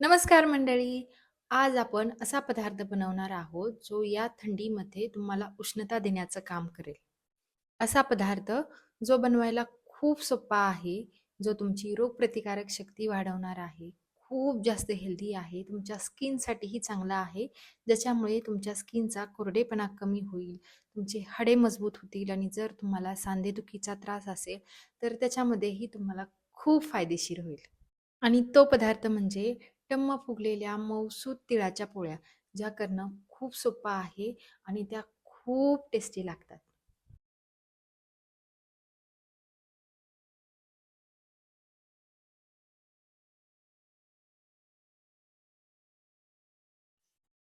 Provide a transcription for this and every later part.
नमस्कार मंडळी. आज आपण असा पदार्थ बनवणार आहोत, जो या थंडीमध्ये तुम्हाला उष्णता देण्याचं काम करेल. असा पदार्थ जो बनवायला खूप सोपा आहे, जो तुमची रोगप्रतिकारक शक्ती वाढवणार आहे, खूप जास्त हेल्दी आहे, तुमच्या स्किनसाठीही चांगला आहे, ज्याच्यामुळे तुमच्या स्किनचा कोरडेपणा कमी होईल, तुमचे हाडे मजबूत होतील आणि जर तुम्हाला सांधेदुखीचा त्रास असेल, तर त्याच्यामध्येही तुम्हाला खूप फायदेशीर होईल. आणि तो पदार्थ म्हणजे टम्म फुगलेल्या मौसूद तिळाच्या पोळ्या, ज्या करणं खूप सोपं आहे आणि त्या खूप टेस्टी लागतात.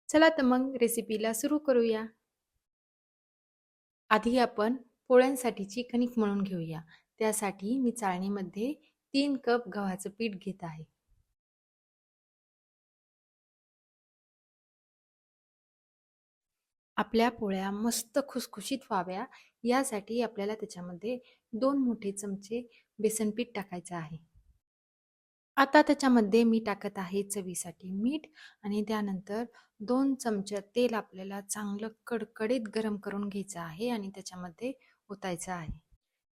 चला तर मग रेसिपीला सुरू करूया. आधी आपण पोळ्यांसाठीची कणिक मळून घेऊया. त्यासाठी मी चाळणीमध्ये तीन कप गव्हाचं पीठ घेत आहे. आपल्या पोळ्या मस्त खुसखुशीत व्हाव्या यासाठी आपल्याला त्याच्यामध्ये दोन मोठे चमचे बेसन पीठ टाकायचं आहे. आता त्याच्यामध्ये मी टाकत आहे चवीसाठी मीठ आणि त्यानंतर दोन चमचे तेल आपल्याला चांगलं कडकडीत गरम करून घ्यायचं आहे आणि त्याच्यामध्ये ओतायचं आहे.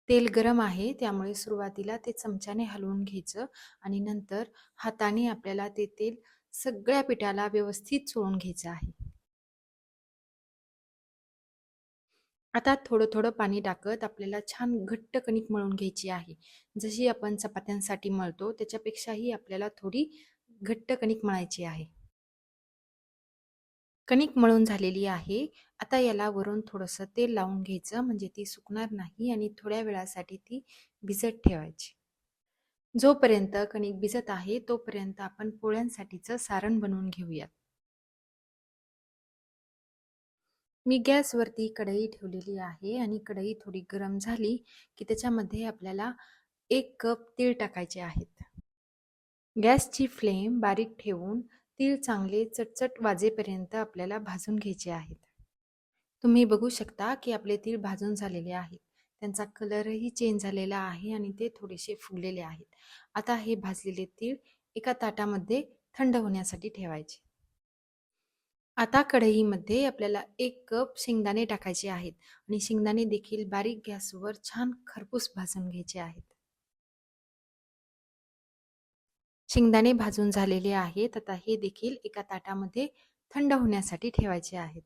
तेल गरम आहे त्यामुळे सुरुवातीला ते चमच्याने हलवून घ्यायचं आणि नंतर हाताने आपल्याला ते तेल सगळ्या पिठाला व्यवस्थित चोळून घ्यायचं आहे. आता थोडं-थोडं पाणी टाकत आपल्याला छान घट्ट कणिक मळून घ्यायची आहे. जशी आपण चपात्यांसाठी मळतो त्याच्यापेक्षाही आपल्याला थोडी घट्ट कणिक मळायची आहे. कणिक मळून झालेली आहे. आता याला वरून थोडंसं तेल लावून घ्यायचं म्हणजे ती सुकणार नाही आणि थोड्या वेळासाठी ती भिजत ठेवायची. जोपर्यंत कणिक भिजत आहे तोपर्यंत आपण पोळ्यांसाठीचं सारण बनवून घेऊयात. मी गॅसवरती कढई ठेवलेली आहे आणि कढई थोडी गरम झाली की त्याच्यामध्ये आपल्याला एक कप तीळ टाकायचे आहेत. गॅसची फ्लेम बारीक ठेवून तीळ चांगले चटचट वाजेपर्यंत आपल्याला भाजून घ्यायचे आहेत. तुम्ही बघू शकता की आपले तीळ भाजून झालेले आहेत. त्यांचा कलरही चेंज झालेला आहे आणि ते थोडेसे फुगलेले आहेत. आता हे भाजलेले तीळ एका ताटामध्ये थंड होण्यासाठी ठेवायचे. आता कढईमध्ये आपल्याला एक कप शेंगदाणे टाकायचे आहेत आणि शेंगदाणे देखील बारीक गॅसवर छान खरपूस भाजून घ्यायचे आहेत. शेंगदाणे भाजून झालेले आहेत. आता हे देखील एका ताटामध्ये थंड होण्यासाठी ठेवायचे आहेत.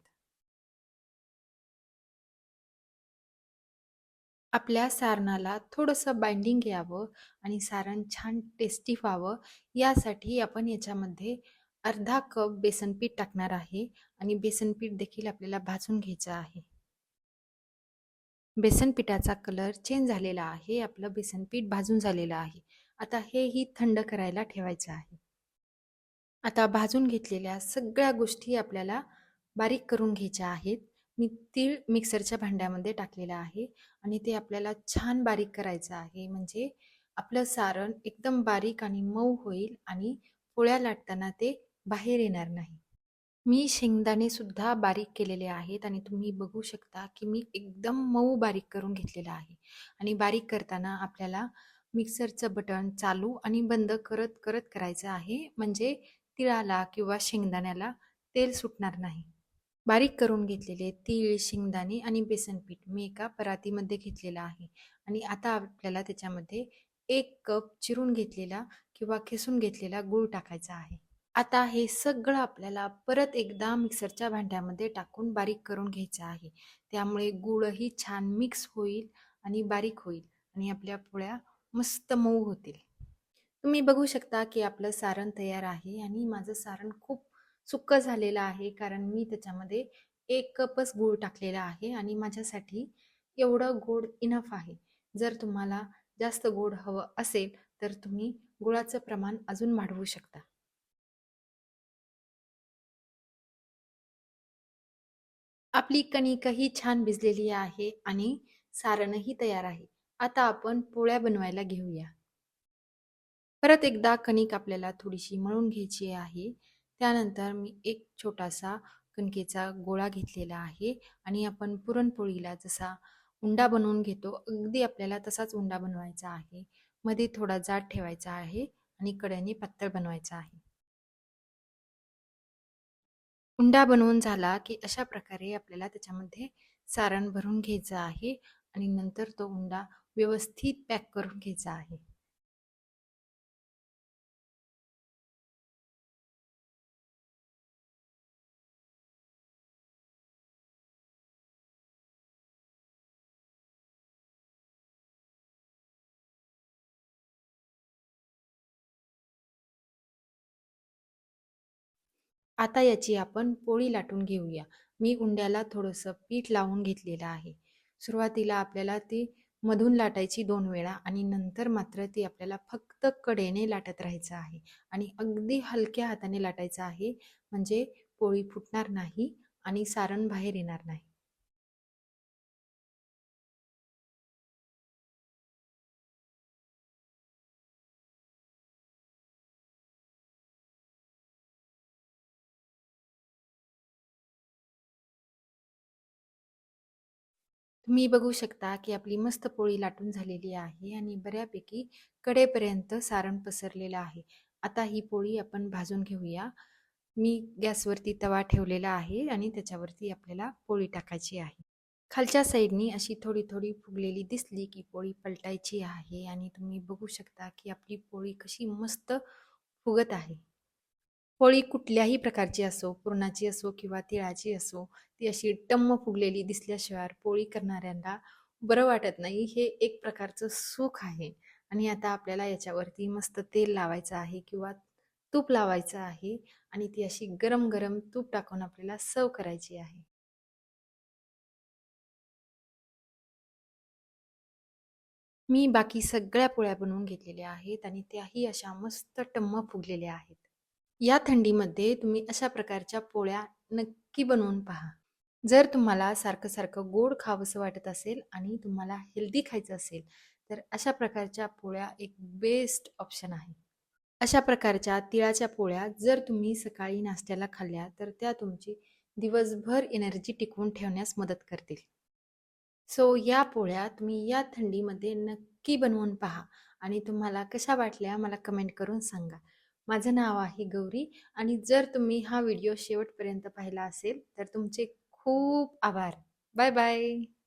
आपल्या सारणाला थोडंसं बाइंडिंग यावं आणि सारण छान टेस्टी व्हावं यासाठी आपण याच्यामध्ये अर्धा कप बेसन पीठ टाकणार आहे आणि बेसन पीठ देखील आपल्याला भाजून घ्यायचं आहे. बेसन पिठाचा कलर चेंज झालेला आहे. आपलं बेसन पीठ भाजून झालेलं आहे. आता हेही थंड करायला ठेवायचं आहे. आता भाजून घेतलेल्या सगळ्या गोष्टी आपल्याला बारीक करून घ्यायच्या आहेत. मी तीळ मिक्सरच्या भांड्यामध्ये टाकलेलं आहे आणि ते आपल्याला छान बारीक करायचं आहे. म्हणजे आपलं सारण एकदम बारीक आणि मऊ होईल आणि पोळ्या लाटताना ते बाहेर येणार नाही. मी शेंगदाणे सुद्धा बारीक केलेले आहेत आणि तुम्ही बघू शकता की मी एकदम मऊ बारीक करून घेतलेलं आहे आणि बारीक करताना आपल्याला मिक्सरचं बटन चालू आणि बंद करत करत करायचं आहे म्हणजे तिळाला किंवा शेंगदाण्याला तेल सुटणार नाही. बारीक करून घेतलेले तीळ, शेंगदाणे आणि बेसन पीठ मी एका परातीमध्ये घेतलेलं आहे आणि आता आपल्याला त्याच्यामध्ये एक कप चिरून घेतलेला किंवा खेसून घेतलेला गूळ टाकायचा आहे. आता हे सगळं आपल्याला परत एकदा मिक्सरच्या भांड्यामध्ये टाकून बारीक करून घ्यायचं आहे. त्यामुळे गूळही छान मिक्स होईल आणि बारीक होईल आणि आपल्या पोळ्या मस्त मऊ होतील. तुम्ही बघू शकता की आपलं सारण तयार आहे आणि माझं सारण खूप सुक्क झालेलं आहे कारण मी त्याच्यामध्ये एक कपच गूळ टाकलेला आहे आणि माझ्यासाठी एवढं गोड इनफ आहे. जर तुम्हाला जास्त गोड हवं असेल तर तुम्ही गुळाचं प्रमाण अजून वाढवू शकता. आपली कणिकही छान भिजलेली आहे आणि सारणही तयार आहे. आता आपण पोळ्या बनवायला घेऊया. परत एकदा कणिक आपल्याला थोडीशी मळून घ्यायची आहे. त्यानंतर मी एक छोटासा कणकेचा गोळा घेतलेला आहे आणि आपण पुरणपोळीला जसा उंडा बनवून घेतो, अगदी आपल्याला तसाच उंडा बनवायचा आहे. मध्ये थोडा जाड ठेवायचा आहे आणि कड्याने पातळ बनवायचा आहे. उंडा बनवून झाला की अशा प्रकारे आपल्याला त्याच्यामध्ये सारण भरून घ्यायचं आहे आणि नंतर तो उंडा व्यवस्थित पॅक करून घ्यायचा आहे. आता याची आपण पोळी लाटून घेऊया. मी उंड्याला थोडंसं पीठ लावून घेतलेलं आहे. सुरुवातीला आपल्याला ती मधून लाटायची दोन वेळा आणि नंतर मात्र ती आपल्याला फक्त कडेने लाटत राहायचं आहे. आणि अगदी हलक्या हाताने लाटायचं आहे म्हणजे पोळी फुटणार नाही आणि सारण बाहेर येणार नाही. तुम्ही बघू शकता की आपली मस्त पोळी लाटून झालेली आहे आणि बऱ्यापैकी कडेपर्यंत सारण पसरलेलं आहे. आता ही पोळी आपण भाजून घेऊया. मी गॅसवरती तवा ठेवलेला आहे आणि त्याच्यावरती आपल्याला पोळी टाकायची आहे. खालच्या साईडनी अशी थोडी थोडी फुगलेली दिसली की पोळी पलटायची आहे आणि तुम्ही बघू शकता की आपली पोळी कशी मस्त फुगत आहे. पोळी कुठल्याही प्रकारची असो पुरणाची असो किंवा तिळाची असो ती अशी टम्म फुगलेली दिसल्याशिवाय पोळी करणाऱ्यांना बरं वाटत नाही. हे एक प्रकारचं सुख आहे. आणि आता आपल्याला याच्यावरती मस्त तेल लावायचं आहे किंवा तूप लावायचं आहे आणि ती अशी गरम गरम तूप टाकून आपल्याला सर्व करायची आहे. मी बाकी सगळ्या पोळ्या बनवून घेतलेल्या आहेत आणि त्याही अशा मस्त टम्म फुगलेल्या आहेत. या थंडीमध्ये तुम्ही अशा प्रकारच्या पोळ्या नक्की बनवून पहा. जर तुम्हाला सारखं सारखं गोड खावंसं वाटत असेल आणि तुम्हाला हेल्दी खायचं असेल तर अशा प्रकारच्या पोळ्या एक बेस्ट ऑप्शन आहे. अशा प्रकारच्या तिळाच्या पोळ्या जर तुम्ही सकाळी नाश्त्याला खाल्ल्या तर त्या तुमची दिवसभर एनर्जी टिकवून ठेवण्यास मदत करतील. सो या पोळ्या तुम्ही या थंडीमध्ये नक्की बनवून पहा आणि तुम्हाला कशा वाटल्या मला कमेंट करून सांगा. माझं नाव आहे गौरी आणि जर तुम्ही हा व्हिडिओ शेवटपर्यंत पाहिला असेल तर तुमचे खूप आभार. Bye bye.